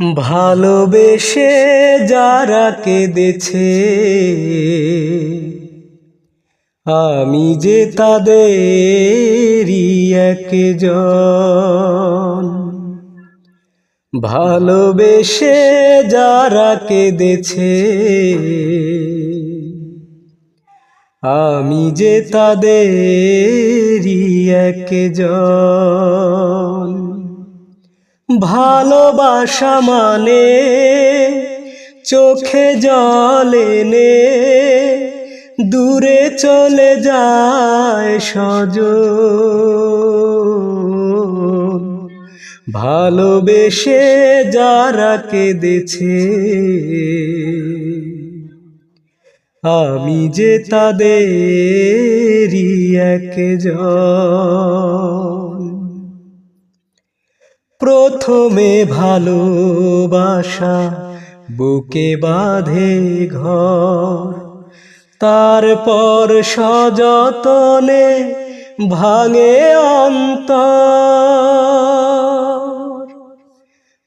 ভালোবেসে যারা কেঁদেছে। আমি যে তাদেরই একজন। ভালোবেসে যারা কেঁদেছে। আমি যে তাদেরই একজন। ভালোবাসা মানে চোখে জল এনে দূরে চলে যায় সজ ভালোবেসে যারা কেঁদেছে, আমি যে তাদেরই একজন। প্রথমে ভালোবাসা, বুকে বাঁধে ঘর। তারপর সযতনে ভাঙে অন্ত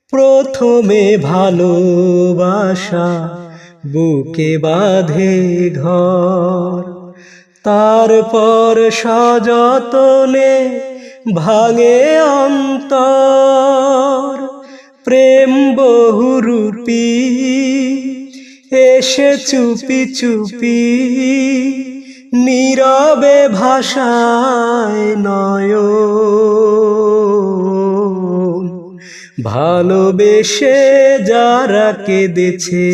প্রথমে ভালোবাসা, বুকে বাঁধে ঘর। তারপর সযতনে ভাঙে অন্তর প্রেম বহুরূপী এসে চুপি চুপি নীরবে ভাষায় নয় ভালোবেসে যারা কেঁদেছে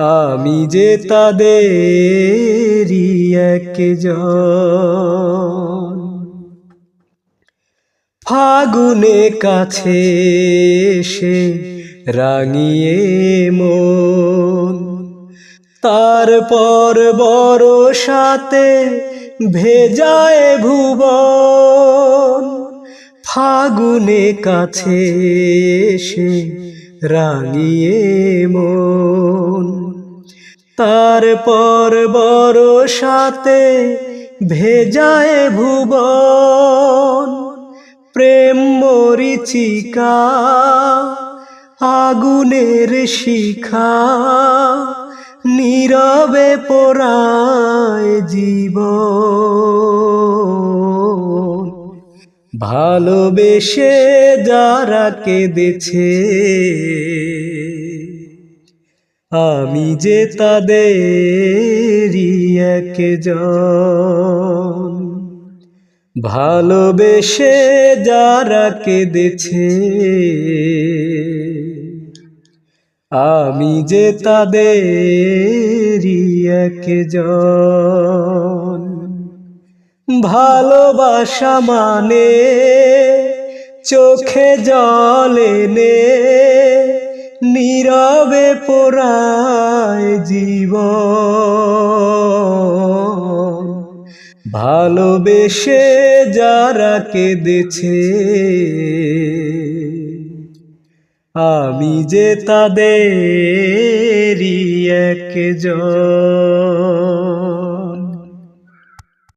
আমি যে একজন। ফাগুনে কাছে সে রাঙিয়ে মন। তারপর বড় সাথে ভেজায় ভুবন। ফাগুনে কাছে সে রাঙিয়ে মন। তারপর বড় সাথে ভেজায় ভুবন। প্রেম মরিচিকা, আগুনের শিখা, নীরবে পোড়ায় জীবন। ভালোবেসে যারা কেঁদেছে আমি যে তাদেরই একজন। ভালোবেসে যারা কেঁদেছে, আমি যে তাদেরই একজন। ভালোবাসা মানে চোখে জল এনে নীরবে পোড়ায় জীবন। ভালোবেসে যারা কেঁদেছে আমি যে তাদেরই একজন।